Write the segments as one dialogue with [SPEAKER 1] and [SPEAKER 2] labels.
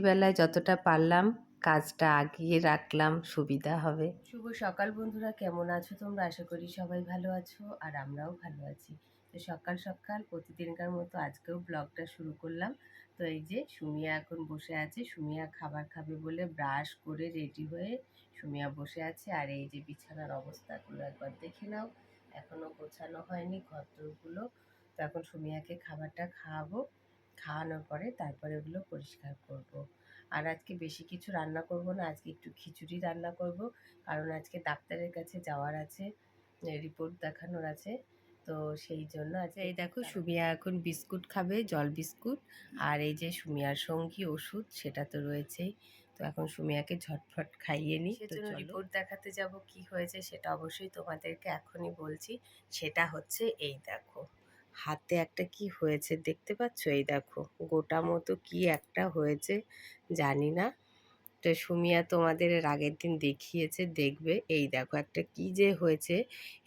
[SPEAKER 1] রাত্রিবেলায় যতটা পারলাম, কাজটা আগিয়ে রাখলাম, সুবিধা হবে।
[SPEAKER 2] শুভ সকাল বন্ধুরা, কেমন আছো তোমরা? আশা করি সবাই ভালো আছো আর আমরাও ভালো আছি। তো সকাল সকাল প্রতিদিনকার মতো আজকেও ব্লগটা শুরু করলাম। তো এই যে সুমিয়া এখন বসে আছে, সুমিয়া খাবার খাবে বলে ব্রাশ করে রেডি হয়ে সুমিয়া বসে আছে। আর এই যে বিছানার অবস্থাগুলো একবার দেখে নাও। এখনও গোছানো হয়নি ঘরগুলো তো এখন সুমিয়াকে খাবারটা খাওয়াবো। খাওয়ানোর পরে তারপরে ওগুলো পরিষ্কার করব। আর আজকে বেশি কিছু রান্না করব না আজকে একটু খিচুড়ি রান্না করব। কারণ আজকে ডাক্তারের কাছে যাওয়ার আছে রিপোর্ট দেখানোর আছে। তো সেই জন্য আজকে এই দেখো সুমিয়া এখন বিস্কুট খাবে জল বিস্কুট। আর এই যে সুমিয়ার সঙ্গী ওষুধ সেটা তো রয়েছেই। তো এখন সুমিয়াকে ঝটফট খাইয়ে নিই সেজন্য রিপোর্ট দেখাতে যাব কি হয়েছে সেটা অবশ্যই তোমাদেরকে এখনই বলছি। সেটা হচ্ছে এই দেখো। হাতে একটা কি হয়েছে দেখতে পাচ্ছ? এই দেখো, গোটা মতো কি একটা হয়েছে জানি না। তো সুমিয়া তোমাদের আগের দিন দেখিয়েছে, দেখবে। এই দেখো, একটা কি যে হয়েছে,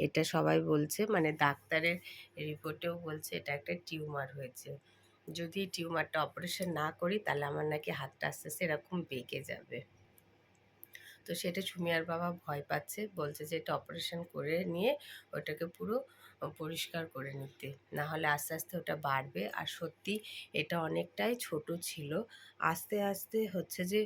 [SPEAKER 2] এটা সবাই বলছে মানে ডাক্তারের রিপোর্টেও বলছে এটা একটা টিউমার হয়েছে। যদি টিউমারটা অপারেশন না করি, তাহলে আমার নাকি হাতটা আস্তে আস্তে এরকম বেঁকে যাবে। তো সেটা সুমিয়ার বাবা ভয় পাচ্ছে, বলছে যে এটা অপারেশন করে নিয়ে ওটাকে পুরো পরিষ্কার করে নিতে। না হলে আস্তে আস্তে ওটা বাড়বে। আর সত্যি এটা অনেকটাই ছোট ছিল। আস্তে আস্তে হচ্ছে যে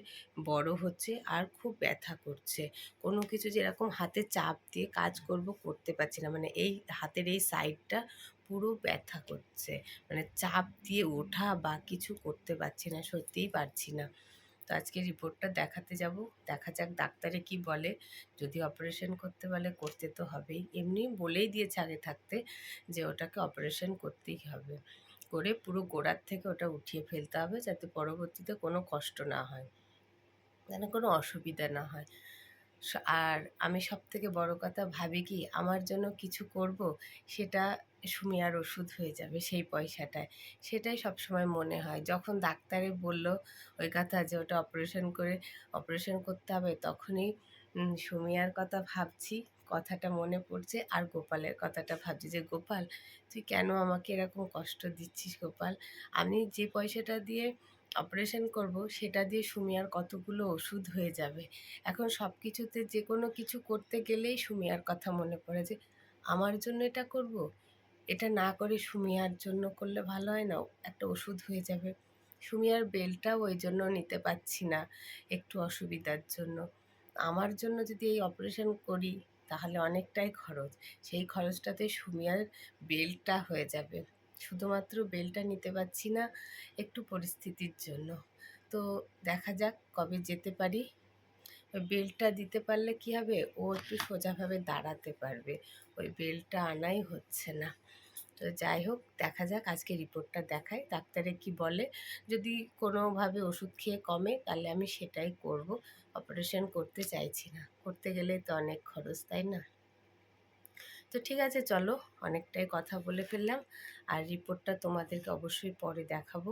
[SPEAKER 2] বড় হচ্ছে আর খুব ব্যথা করছে। কোনো কিছু যেরকম হাতে চাপ দিয়ে কাজ করব, করতে পারছি না। মানে এই হাতের এই সাইডটা পুরো ব্যথা করছে। মানে চাপ দিয়ে ওঠা বা কিছু করতে পারছি না, সত্যিই পারছি না। তো আজকে রিপোর্টটা দেখাতে যাব। দেখা যাক ডাক্তারে কি বলে। যদি অপারেশন করতে বলে, করতে তো হবেই। এমনি বলেই দিয়েছে আগে থাকতে যে ওটাকে অপারেশন করতেই হবে। করে পুরো গোড়ার থেকে ওটা উঠিয়ে ফেলতে হবে যাতে পরবর্তীতে কোনো কষ্ট না হয়। যেন কোনো অসুবিধা না হয়। আর আমি সব থেকে বড় কথা ভাবি কি, আমার জন্য কিছু করব, সেটা সুমিয়ার ওষুধ হয়ে যাবে সেই পয়সাটায়। সেটাই সবসময় মনে হয়। যখন ডাক্তারে বলল, ওই কথা যে ওটা অপারেশন করে অপারেশন করতে হবে, তখনই সুমিয়ার কথা ভাবছি, কথাটা মনে পড়ছে আর গোপালের কথাটা ভাবছি যে, গোপাল, তুই কেন আমাকে এরকম কষ্ট দিচ্ছিস গোপাল? আমি যে পয়সাটা দিয়ে অপারেশন করব, সেটা দিয়ে সুমিয়ার কতগুলো ওষুধ হয়ে যাবে? এখন সব কিছুতে যে কোনো কিছু করতে গেলেই সুমিয়ার কথা মনে পড়ে যে, আমার জন্য এটা করব? এটা না করে সুমিয়ার জন্য করলে ভালো হয় না? একটা ওষুধ হয়ে যাবে। সুমিয়ার বেলটাও ওই জন্য নিতে পারছি না একটু অসুবিধার জন্য। আমার জন্য যদি এই অপারেশন করি, তাহলে অনেকটাই খরচ। সেই খরচটাতে সুমিয়ার বেলটা হয়ে যাবে। শুধুমাত্র বেলটা নিতে পারছি না, একটু পরিস্থিতির জন্য। তো দেখা যাক কবে যেতে পারি। বেলটা দিতে পারলে কি হবে? ও একটু সোজাভাবে দাঁড়াতে পারবে। ওই বেলটা আনাই হচ্ছে না। তো যাই হোক, দেখা যাক, আজকে রিপোর্টটা দেখাই ডাক্তারে কি বলে? যদি কোনোভাবে ওষুধ খেয়ে কমে, তাহলে আমি সেটাই করব। অপারেশন করতে চাইছি না। করতে গেলে তো অনেক খরচ, তাই না? তো ঠিক আছে, চলো, অনেকটাই কথা বলে ফেললাম। আর রিপোর্টটা তোমাদেরকে অবশ্যই পরে দেখাবো।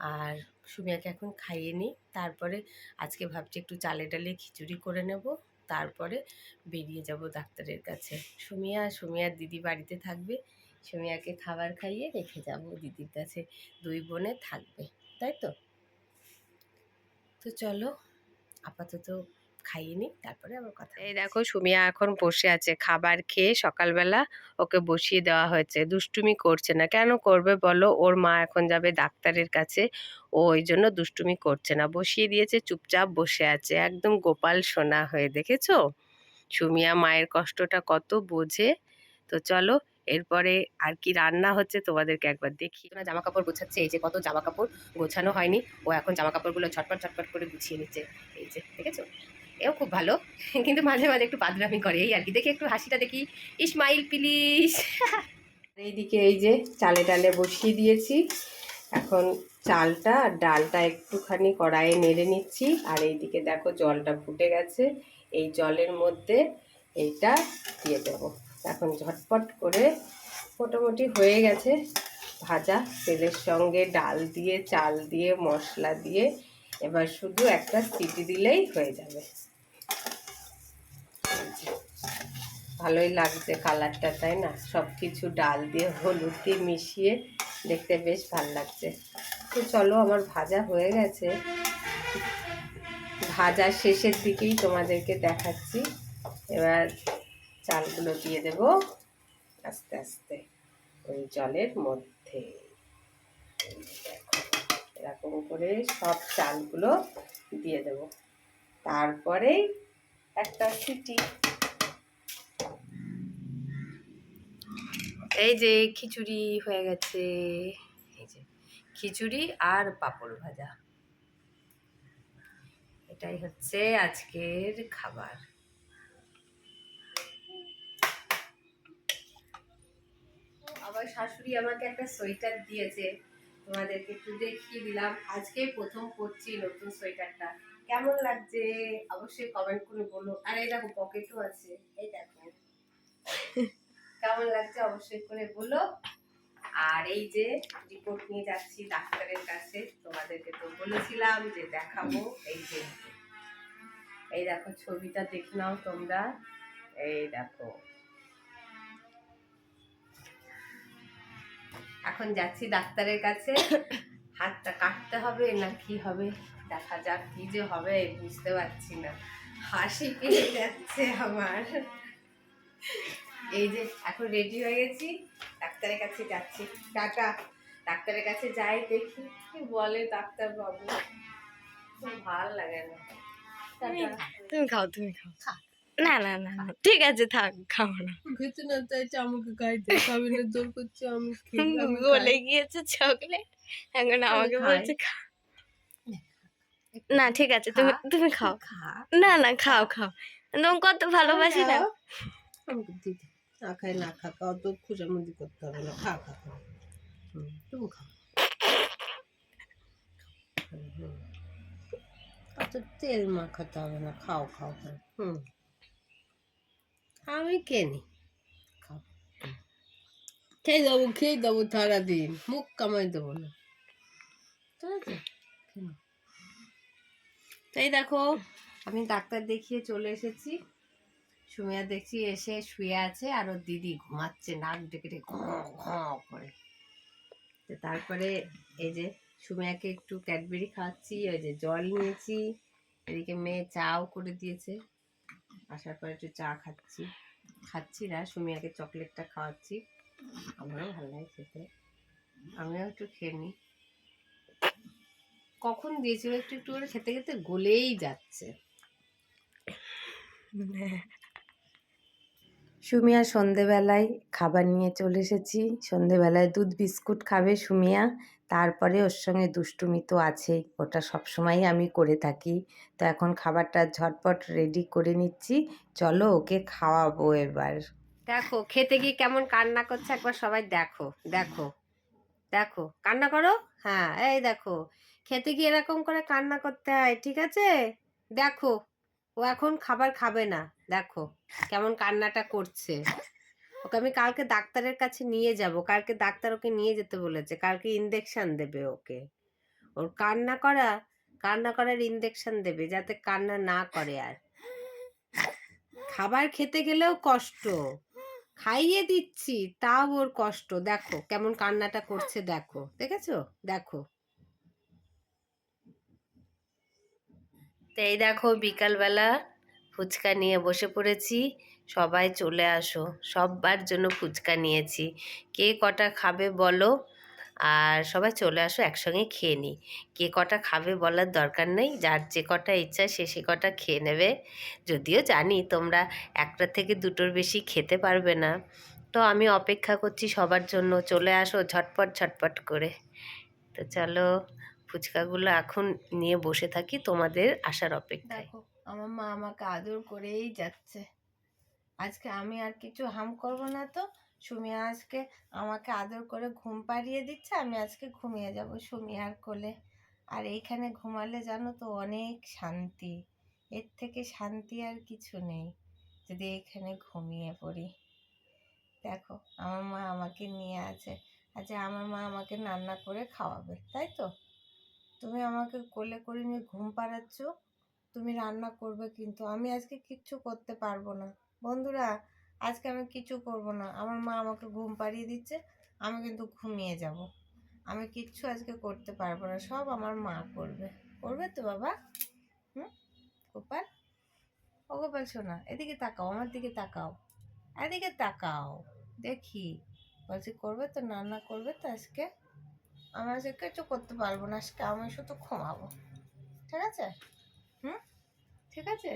[SPEAKER 2] আর সুমিয়াকে এখন খাইয়ে নিই। তারপরে আজকে ভাবছি একটু চালে ডালে খিচুড়ি করে নেব। তারপরে বেরিয়ে যাব ডাক্তারের কাছে। সুমিয়া সুমিয়ার দিদি বাড়িতে থাকবে। সুমিয়াকে খাবার খাইয়ে রেখে যাব দিদির কাছে। দুই বোনে থাকবে, তাই তো? তো চলো, আপাতত খাইয়ে নিই তারপরে আবার কথা এই দেখো সুমিয়া এখন বসে আছে খাবার খেয়ে সকালবেলা ওকে বসিয়ে দেওয়া হয়েছে। দুষ্টুমি করছে না। কেন করবে বলো? ওর মা এখন যাবে ডাক্তারের কাছে। ও ওই জন্য দুষ্টুমি করছে না। বসিয়ে দিয়েছে চুপচাপ বসে আছে। একদম গোপাল সোনা হয়ে দেখেছ? সুমিয়া মায়ের কষ্টটা কত বোঝে। তো চলো এরপরে আর কি রান্না হচ্ছে তোমাদেরকে একবার দেখি। না জামা কাপড় গোছাচ্ছে। এই যে কত জামা কাপড় গোছানো হয়নি ও এখন জামা কাপড়গুলো ঝটপট ঝটপট করে গুছিয়ে নিচ্ছে। এই যে দেখেছ? এও খুব ভালো। কিন্তু মাঝে মাঝে একটু বাদরামি করে এই আর কি। দেখি একটু হাসিটা দেখি। ইসমাইল, প্লিজ। এইদিকে এই যে চালে টালে বসিয়ে দিয়েছি। এখন চালটা আর ডালটা একটুখানি কড়াইয়ে নেড়ে নিচ্ছি। আর এইদিকে দেখো জলটা ফুটে গেছে। এই জলের মধ্যে এইটা দিয়ে দেবো। এখন ঝটপট করে মোটামুটি হয়ে গেছে। ভাজা তেলের সঙ্গে ডাল দিয়ে, চাল দিয়ে, মশলা দিয়ে এবার শুধু একটা সিটি দিলেই হয়ে যাবে। ভালোই লাগছে কালারটা, তাই না? সব কিছু ডাল দিয়ে, হলুদ দিয়ে মিশিয়ে দেখতে বেশ ভালো লাগছে। তো চলো, আমার ভাজা হয়ে গেছে। ভাজার শেষের দিকেই তোমাদেরকে দেখাচ্ছি। এবার চালগুলো দিয়ে দেব আস্তে আস্তে ওই জলের মধ্যে। এরকম করে সব চালগুলো দিয়ে দেব। তারপরে একটা সিটি এই যে খিচুড়ি হয়ে গেছে। এই যে খিচুড়ি আর পাঁপড় ভাজা। এটাই হচ্ছে আজকের খাবার। আবার শাশুড়ি আমাকে একটা সোয়েটার দিয়েছে। তোমাদেরকে একটু দেখিয়ে দিলাম। আজকে প্রথম পরছি নতুন সোয়েটারটা। কেমন লাগছে? অবশ্যই কমেন্ট করে বলো। আর এই দেখো পকেটও আছে। এই দেখো। কেমন লাগছে অবশ্যই করে বলো। আর এই যে রিপোর্ট নিয়ে যাচ্ছি ডাক্তারের কাছে, তোমাদেরকে তো বলেছিলাম যে দেখাবো এই যে। এই দেখো, ছবিটা দেখে নাও তোমরা। এই দেখো। এখন যাচ্ছি ডাক্তারের কাছে। হাতটা কাটতে হবে না কি হবে? দেখা যাক কি যে হবে, বুঝতে পারছি না। হাসি পেয়ে যাচ্ছে আমার। এই যে এখন রেডি হয়ে গেছি। ডাক্তারের কাছে যাচ্ছি। টাটা। ডাক্তারের কাছে যাই দেখি কি বলে ডাক্তার বাবু ভালো লাগে না।
[SPEAKER 3] তুমি খাও তুমি খাও না না না না, ঠিক আছে থাক খাও না।
[SPEAKER 4] খেতে না চাইছে আমাকে খাইতে খাবে না জোর করছে আমি
[SPEAKER 3] বলে গিয়েছে চকলেট এখন আমাকে বলছে খা। না ঠিক আছে তুমি তুমি খাও।
[SPEAKER 4] খা।
[SPEAKER 3] না না খাও খাও। তুমি কত ভালোবাসি না।
[SPEAKER 4] আমাকে দিতে। না খাই, না খা অত খুশামুদি করতে হবে না, খা খা খা। তুমি খাও। অত তেল মাখাতে হবে না, খাও খাও খাও। হুম। আমি কেনি? খাও। খেয়ে দেবো খেয়ে দেবো সারাদিন, মুখ কামাই দেবো না।
[SPEAKER 2] তাই দেখো, আমি ডাক্তার দেখিয়ে চলে এসেছি। সুমিয়া দেখছি এসে শুয়ে আছে আর ওর দিদি ঘুমাচ্ছে, নাক ডেকে ডেকে করে। তো তারপরে এই যে সুমিয়াকে একটু ক্যাডবেরি খাওয়াচ্ছি, ওই যে জল নিয়েছি, এদিকে মেয়ে চাও করে দিয়েছে, আসার পরে একটু চা খাচ্ছি। খাচ্ছি না, সুমিয়াকে চকলেটটা খাওয়াচ্ছি। আমারও ভালো লাগে খেতে। আমিও একটু খেয়ে নিই। কখন দিয়েছিল একটু একটু করে খেতে খেতে গলেই যাচ্ছে। সুমিয়া, সন্ধেবেলায় খাবার নিয়ে চলে এসেছি। সন্ধেবেলায় দুধ বিস্কুট খাবে সুমিয়া, তারপরে ওর সঙ্গে দুষ্টুমি তো আছেই ওটা সবসময়ই আমি করে থাকি। তো এখন খাবারটা ঝটপট রেডি করে নিচ্ছি। চলো ওকে খাওয়াবো এবার। দেখো, খেতে গিয়ে কেমন কান্না করছে একবার সবাই দেখো দেখো দেখো, কান্না করো? হ্যাঁ এই দেখো, খেতে গিয়ে এরকম করে কান্না করতে হয়, ঠিক আছে? দেখো ও এখন খাবার খাবে না। দেখো কেমন কান্নাটা করছে। ওকে আমি কালকে ডাক্তারের কাছে নিয়ে যাব। কালকে ডাক্তার ওকে নিয়ে যেতে বলেছে। কালকে ইঞ্জেকশন দেবে ওকে। ওর কান্না করা, কান্না করার ইঞ্জেকশন দেবে যাতে কান্না না করে আর। খাবার খেতে গেলেও কষ্ট। খাইয়ে দিচ্ছি, তাও ওর কষ্ট। দেখো কেমন কান্নাটা করছে, দেখো। দেখেছ? দেখো। তো এই দেখো বিকালবেলা ফুচকা নিয়ে বসে পড়েছি। সবাই চলে আসো। সবার জন্য ফুচকা নিয়েছি। কে কটা খাবে বলো? আর সবাই চলে আসো, একসঙ্গে খেয়ে নিই। কে কটা খাবে বলার দরকার নেই। যার যে কটা ইচ্ছা সে সে কটা খেয়ে নেবে। যদিও জানি তোমরা একটা থেকে দুটোর বেশি খেতে পারবে না। তো আমি অপেক্ষা করছি সবার জন্য। চলে আসো ঝটপট ঝটপট করে। তো চলো। ফুচকাগুলো এখন নিয়ে বসে থাকি তোমাদের আসার অপেক্ষায়।
[SPEAKER 4] আমার মা আমাকে আদর করেই যাচ্ছে। আজকে আমি আর কিছু হাম করব না তো। সুমিয়া আজকে আমাকে আদর করে ঘুম পাড়িয়ে দিচ্ছে, আমি আজকে ঘুমিয়ে যাব সুমিয়ার কোলে। আর এইখানে ঘুমালে জানো তো অনেক শান্তি। এর থেকে শান্তি আর কিছু নেই, যদি এখানে ঘুমিয়ে পড়ি। দেখো, আমার মা আমাকে নিয়ে আছে। আচ্ছা আমার মা আমাকে রান্না করে খাওয়াবে, তাই তো? তুমি আমাকে কোলে করে নিয়ে ঘুম পাড়াচ্ছ? তুমি রান্না করবে কিন্তু। আমি আজকে কিচ্ছু করতে পারব না। বন্ধুরা, আজকে আমি কিছু করব না। আমার মা আমাকে ঘুম পাড়িয়ে দিচ্ছে, আমি কিন্তু ঘুমিয়ে যাব। আমি কিচ্ছু আজকে করতে পারব না। সব আমার মা করবে। করবে তো বাবা? হুম?
[SPEAKER 5] গোপাল? ও গোপাল, শোনা, এদিকে তাকাও, আমার দিকে তাকাও। এদিকে তাকাও, দেখি। বলছি, করবে তো? না না, করবে তো আজকে? আমি আজকে কিছু করতে পারব না, আজকে আমি শুধু ঘুমাবো। ঠিক আছে? হুম? ঠিক আছে?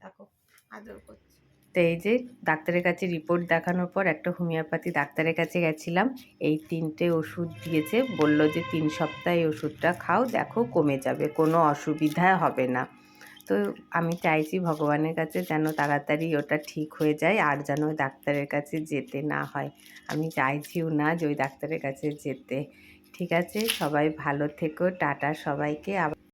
[SPEAKER 5] দেখো, আদর করছি।
[SPEAKER 2] তো এই যে ডাক্তারের কাছে রিপোর্ট দেখানোর পর একটা হোমিওপ্যাথি ডাক্তারের কাছে গেছিলাম, এই তিনটে ওষুধ দিয়েছে, বলল যে তিন সপ্তাহ এই ওষুধটা খাও, দেখো কমে যাবে, কোনো অসুবিধা হবে না। তো আমি চাইছি ভগবানের কাছে যেন তাড়াতাড়ি ওটা ঠিক হয়ে যায়, আর যেন ওই ডাক্তারের কাছে যেতে না হয়। আমি চাইছিও না যে ওই ডাক্তারের কাছে যেতে। ঠিক আছে, সবাই ভালো থেকো, টাটা সবাইকে